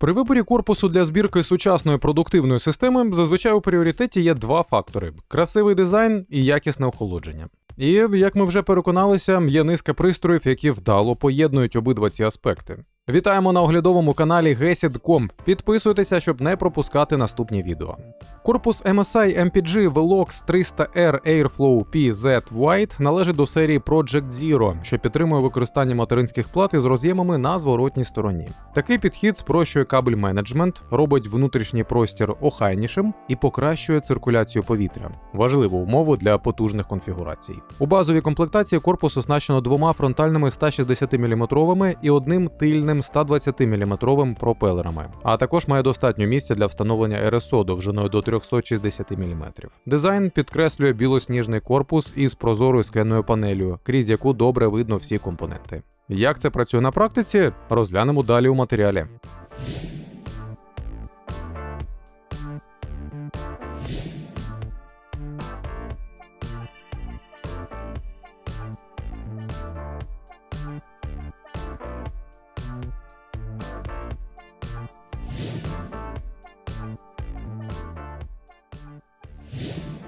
При виборі корпусу для збірки сучасної продуктивної системи зазвичай у пріоритеті є два фактори: красивий дизайн і якісне охолодження. І як ми вже переконалися, є низка пристроїв, які вдало поєднують обидва ці аспекти. Вітаємо на оглядовому каналі Gesid.com. Підписуйтеся, щоб не пропускати наступні відео. Корпус MSI MPG Velox 300R Airflow PZ White належить до серії Project Zero, що підтримує використання материнських плат із роз'ємами на зворотній стороні. Такий підхід спрощує кабель менеджмент, робить внутрішній простір охайнішим і покращує циркуляцію повітря важливу умову для потужних конфігурацій. У базовій комплектації корпус оснащено двома фронтальними 160 мм і одним тильним 120 мм пропелерами, а також має достатньо місця для встановлення РСО довжиною до 360 мм. Дизайн підкреслює білосніжний корпус із прозорою скляною панелью, крізь яку добре видно всі компоненти. Як це працює на практиці, розглянемо далі у матеріалі.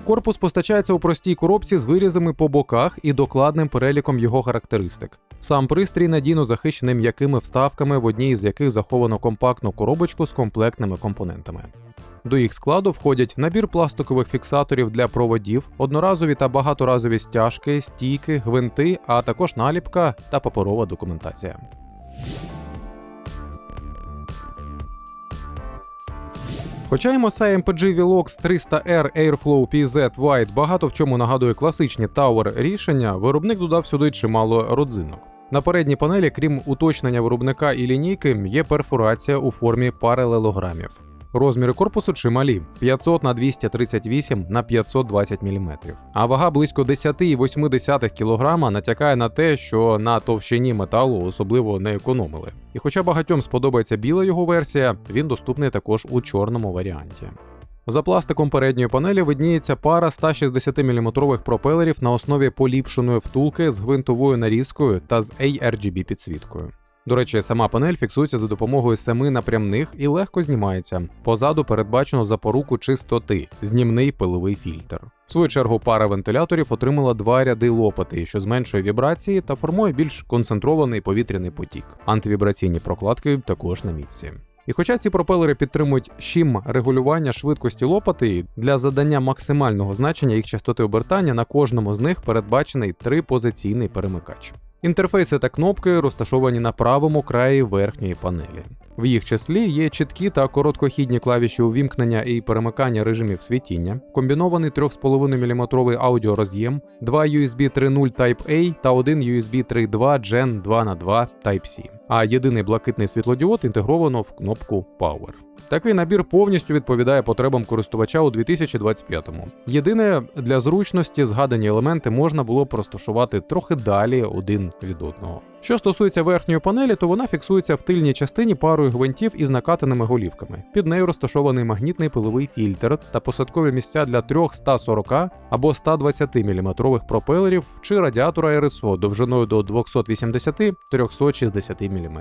Корпус постачається у простій коробці з вирізами по боках і докладним переліком його характеристик. Сам пристрій надійно захищений м'якими вставками, в одній з яких заховано компактну коробочку з комплектними компонентами. До їх складу входять набір пластикових фіксаторів для проводів, одноразові та багаторазові стяжки, стійки, гвинти, а також наліпка та паперова документація. Хоча MSI MPG VLOX 300R Airflow PZ White багато в чому нагадує класичні Tower рішення, виробник додав сюди чимало родзинок. На передній панелі, крім уточнення виробника і лінійки, є перфорація у формі паралелограмів. Розміри корпусу чималі 500 на 238 на 520 мм. А вага близько 10,8 кг натякає на те, що на товщині металу особливо не економили. І хоча багатьом сподобається біла його версія, він доступний також у чорному варіанті. За пластиком передньої панелі видніється пара 160 мм пропелерів на основі поліпшеної втулки з гвинтовою нарізкою та з ARGB підсвіткою. До речі, сама панель фіксується за допомогою семи напрямних і легко знімається. Позаду передбачено запоруку чистоти, знімний пиловий фільтр. В свою чергу пара вентиляторів отримала два ряди лопати, що зменшує вібрації та формує більш концентрований повітряний потік. Антивібраційні прокладки також на місці. І хоча ці пропелери підтримують щім регулювання швидкості лопати, для задання максимального значення їх частоти обертання на кожному з них передбачений трипозиційний перемикач. Інтерфейси та кнопки розташовані на правому краї верхньої панелі. В їх числі є чіткі та короткохідні клавіші увімкнення і перемикання режимів світіння, комбінований 3,5 мм аудіороз'єм, два USB 3.0 Type-A та один USB 3.2 Gen 2х2 Type-C. А єдиний блакитний світлодіод інтегровано в кнопку Power. Такий набір повністю відповідає потребам користувача у 2025-му. Єдине для зручності згадані елементи можна було б розташувати трохи далі один від одного. Що стосується верхньої панелі, то вона фіксується в тильній частині парою гвинтів із накатаними голівками. Під нею розташований магнітний пиловий фільтр та посадкові місця для трьох 140 або 120 мм пропелерів чи радіатора РСО довжиною до 280-360 мм.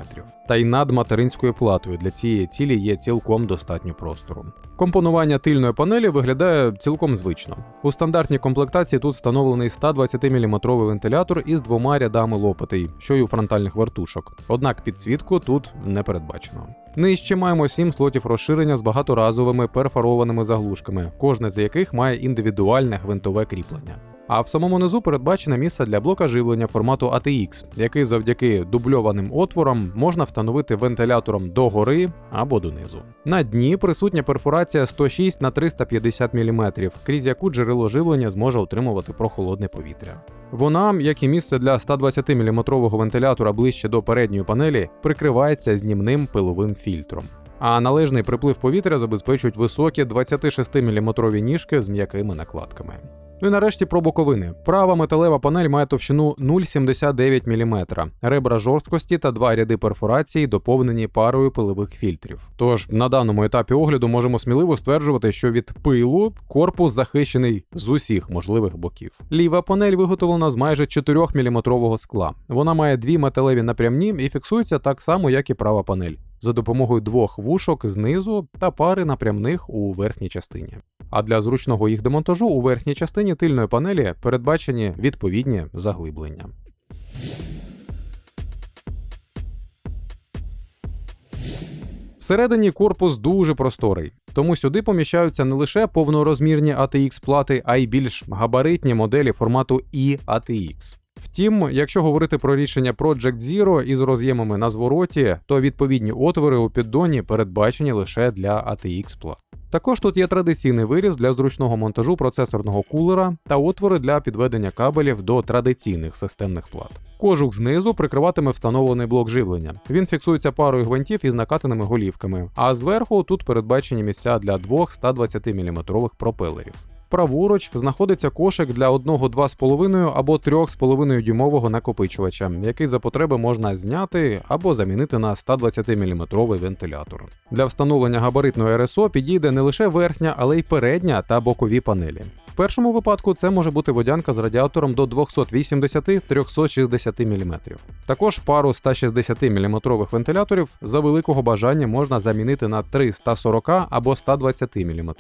Та й над материнською платою для цієї цілі є цілком достатньо простору. Компонування тильної панелі виглядає цілком звично. У стандартній комплектації тут встановлений 120 мм вентилятор із двома рядами лопатей, що й у фронтальних вертушок. Однак підсвітку тут не передбачено. Нижче маємо 7 слотів розширення з багаторазовими перфорованими заглушками, кожне з яких має індивідуальне гвинтове кріплення. А в самому низу передбачене місце для блока живлення формату ATX, який завдяки дубльованим отворам можна встановити вентилятором догори або донизу. На дні присутня перфорація 106 на 350 мм, крізь яку джерело живлення зможе утримувати прохолодне повітря. Вона, як і місце для 120 мм вентилятора ближче до передньої панелі, прикривається знімним пиловим фільтром. А належний приплив повітря забезпечують високі 26 мм ніжки з м'якими накладками. Ну і нарешті про боковини. Права металева панель має товщину 0,79 мм, ребра жорсткості та два ряди перфорації, доповнені парою пилових фільтрів. Тож на даному етапі огляду можемо сміливо стверджувати, що від пилу корпус захищений з усіх можливих боків. Ліва панель виготовлена з майже 4-мм скла. Вона має дві металеві напрямні і фіксується так само, як і права панель. За допомогою двох вушок знизу та пари напрямних у верхній частині. А для зручного їх демонтажу у верхній частині тильної панелі передбачені відповідні заглиблення. Всередині корпус дуже просторий, тому сюди поміщаються не лише повнорозмірні ATX плати, а й більш габаритні моделі формату e ATX. Втім, якщо говорити про рішення Project Zero із роз'ємами на звороті, то відповідні отвори у піддоні передбачені лише для ATX плат. Також тут є традиційний виріз для зручного монтажу процесорного кулера та отвори для підведення кабелів до традиційних системних плат. Кожух знизу прикриватиме встановлений блок живлення. Він фіксується парою гвинтів із накатаними голівками, а зверху тут передбачені місця для двох 120 мм пропелерів. Праворуч знаходиться кошик для одного 2,5 або 3,5 дюймового накопичувача, який за потреби можна зняти або замінити на 120 мм вентилятор. Для встановлення габаритної РСО підійде не лише верхня, але й передня та бокові панелі. В першому випадку це може бути водянка з радіатором до 280-360 мм. Також пару 160 мм вентиляторів за великого бажання можна замінити на 3 140 або 120 мм.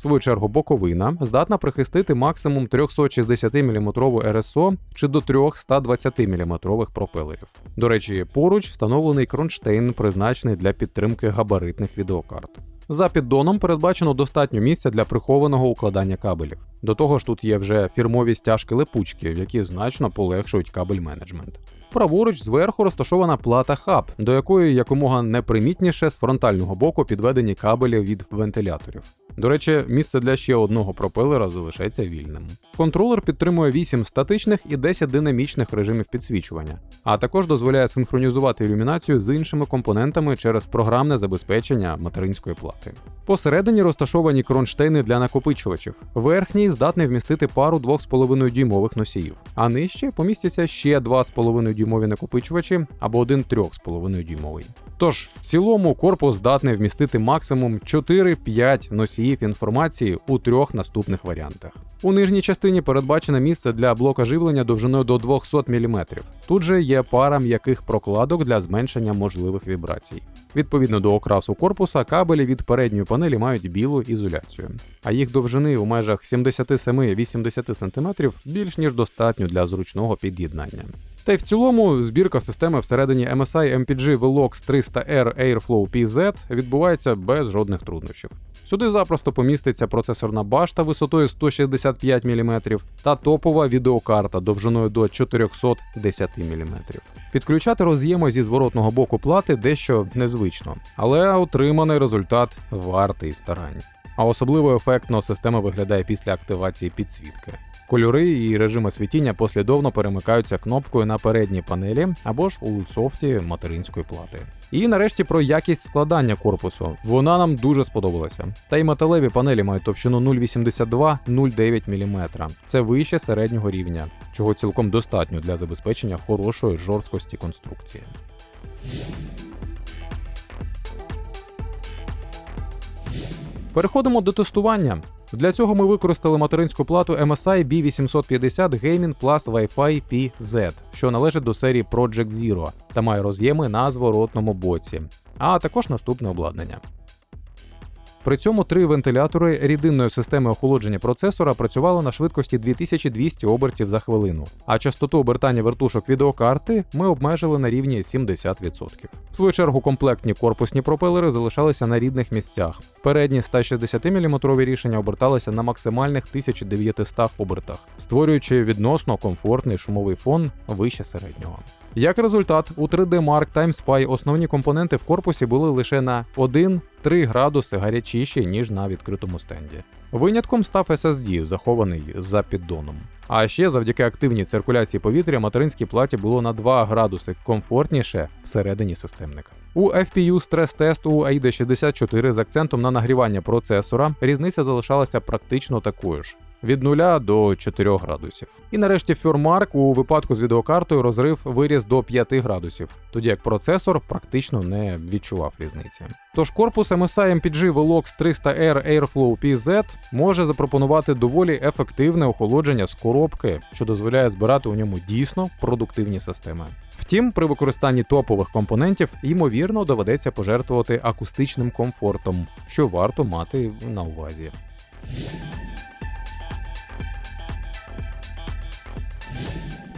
Свою чергу, боковина здатна прихистити максимум 360 мм РСО чи до 3 120 мм пропелерів. До речі, поруч встановлений кронштейн, призначений для підтримки габаритних відеокарт. За піддоном передбачено достатньо місця для прихованого укладання кабелів. До того ж, тут є вже фірмові стяжки липучки, які значно полегшують кабель менеджмент. Праворуч зверху розташована плата хаб, до якої якомога непримітніше з фронтального боку підведені кабелі від вентиляторів. До речі, місце для ще одного пропелера залишається вільним. Контролер підтримує 8 статичних і 10 динамічних режимів підсвічування, а також дозволяє синхронізувати ілюмінацію з іншими компонентами через програмне забезпечення материнської плати. Посередині розташовані кронштейни для накопичувачів. Верхній здатний вмістити пару 2,5 дюймових носіїв, а нижче помістяться ще 2,5 дюймові накопичувачі або один 3,5 дюймовий. Тож в цілому корпус здатний вмістити максимум 4-5 носіїв інформації у трьох наступних варіантах. У нижній частині передбачене місце для блока живлення довжиною до 200 мм. Тут же є пара м'яких прокладок для зменшення можливих вібрацій. Відповідно до окрасу корпуса, кабелі від передньої панелі мають білу ізоляцію, а їх довжини у межах 77-80 см більш ніж достатньо для зручного під'єднання. Та й в цілому збірка системи всередині MSI MPG Velox 300R Airflow PZ відбувається без жодних труднощів. Сюди запросто поміститься процесорна башта висотою 165 мм та топова відеокарта довжиною до 410 мм. Підключати роз'єми зі зворотного боку плати дещо незвично, але отриманий результат вартий старань. А особливо ефектно система виглядає після активації підсвітки. Кольори і режими світіння послідовно перемикаються кнопкою на передній панелі або ж у софті материнської плати. І нарешті про якість складання корпусу. Вона нам дуже сподобалася. Та й металеві панелі мають товщину 0,82-0,9 мм. Це вище середнього рівня, чого цілком достатньо для забезпечення хорошої жорсткості конструкції. Переходимо до тестування. Для цього ми використали материнську плату MSI B850 Gaming Plus Wi-Fi PZ, що належить до серії Project Zero та має роз'єми на зворотному боці, а також наступне обладнання. При цьому три вентилятори рідинної системи охолодження процесора працювали на швидкості 2200 обертів за хвилину, а частоту обертання вертушок відеокарти ми обмежили на рівні 70%. В свою чергу комплектні корпусні пропелери залишалися на рідних місцях. Передні 160 мм рішення оберталися на максимальних 1900 обертах, створюючи відносно комфортний шумовий фон вище середнього. Як результат, у 3D Mark Time основні компоненти в корпусі були лише на 1-3 градуси гарячіші, ніж на відкритому стенді. Винятком став SSD, захований за піддоном. А ще завдяки активній циркуляції повітря материнській платі було на 2 градуси комфортніше всередині системника. У FPU стрес-тест у AIDA 64 з акцентом на нагрівання процесора різниця залишалася практично такою ж. Від 0 до 4 градусів. І нарешті Фюрмарк у випадку з відеокартою розрив виріс до 5 градусів, тоді як процесор практично не відчував різниці. Тож корпус MSI MPG Velox 300R Airflow PZ може запропонувати доволі ефективне охолодження з коробки, що дозволяє збирати у ньому дійсно продуктивні системи. Втім, при використанні топових компонентів ймовірно доведеться пожертвувати акустичним комфортом, що варто мати на увазі.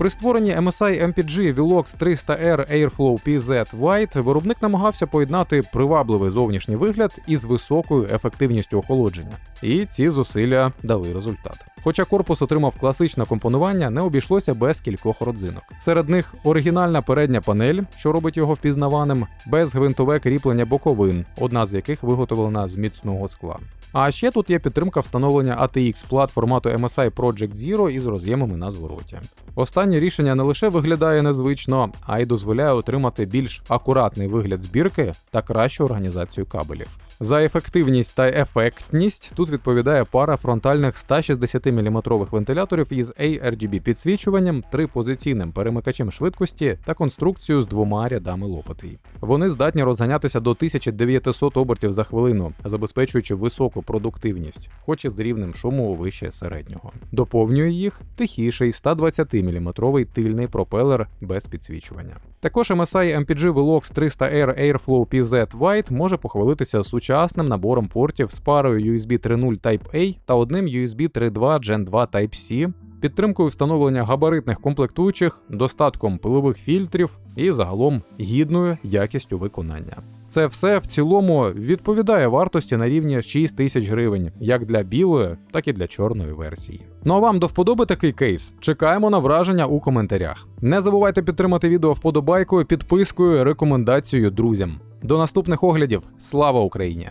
При створенні MSI MPG Velox 300R Airflow PZ White виробник намагався поєднати привабливий зовнішній вигляд із високою ефективністю охолодження, і ці зусилля дали результат. Хоча корпус отримав класичне компонування, не обійшлося без кількох родзинок. Серед них оригінальна передня панель, що робить його впізнаваним, безгвинтове кріплення боковин, одна з яких виготовлена з міцного скла. А ще тут є підтримка встановлення ATX плат формату MSI Project Zero із роз'ємами на звороті. Останнє рішення не лише виглядає незвично, а й дозволяє отримати більш акуратний вигляд збірки та кращу організацію кабелів. За ефективність та ефектність тут відповідає пара фронтальних 160 мм вентиляторів із ARGB підсвічуванням, трипозиційним перемикачем швидкості та конструкцією з двома рядами лопатей. Вони здатні розганятися до 1900 обертів за хвилину, забезпечуючи високу продуктивність, хоч і з рівнем шуму вище середнього. Доповнює їх тихіший 120 мм тильний пропелер без підсвічування. Також MSI MPG Velox 300R Airflow PZ White може похвалитися сучасним набором портів з парою USB 3.0 Type-A та одним USB 3.2 Gen 2 Type-C, підтримкою встановлення габаритних комплектуючих, достатком пилових фільтрів і загалом гідною якістю виконання. Це все в цілому відповідає вартості на рівні 6 тисяч гривень, як для білої, так і для чорної версії. Ну а вам до вподоби такий кейс? Чекаємо на враження у коментарях. Не забувайте підтримати відео вподобайкою, підпискою, рекомендацією друзям. До наступних оглядів. Слава Україні!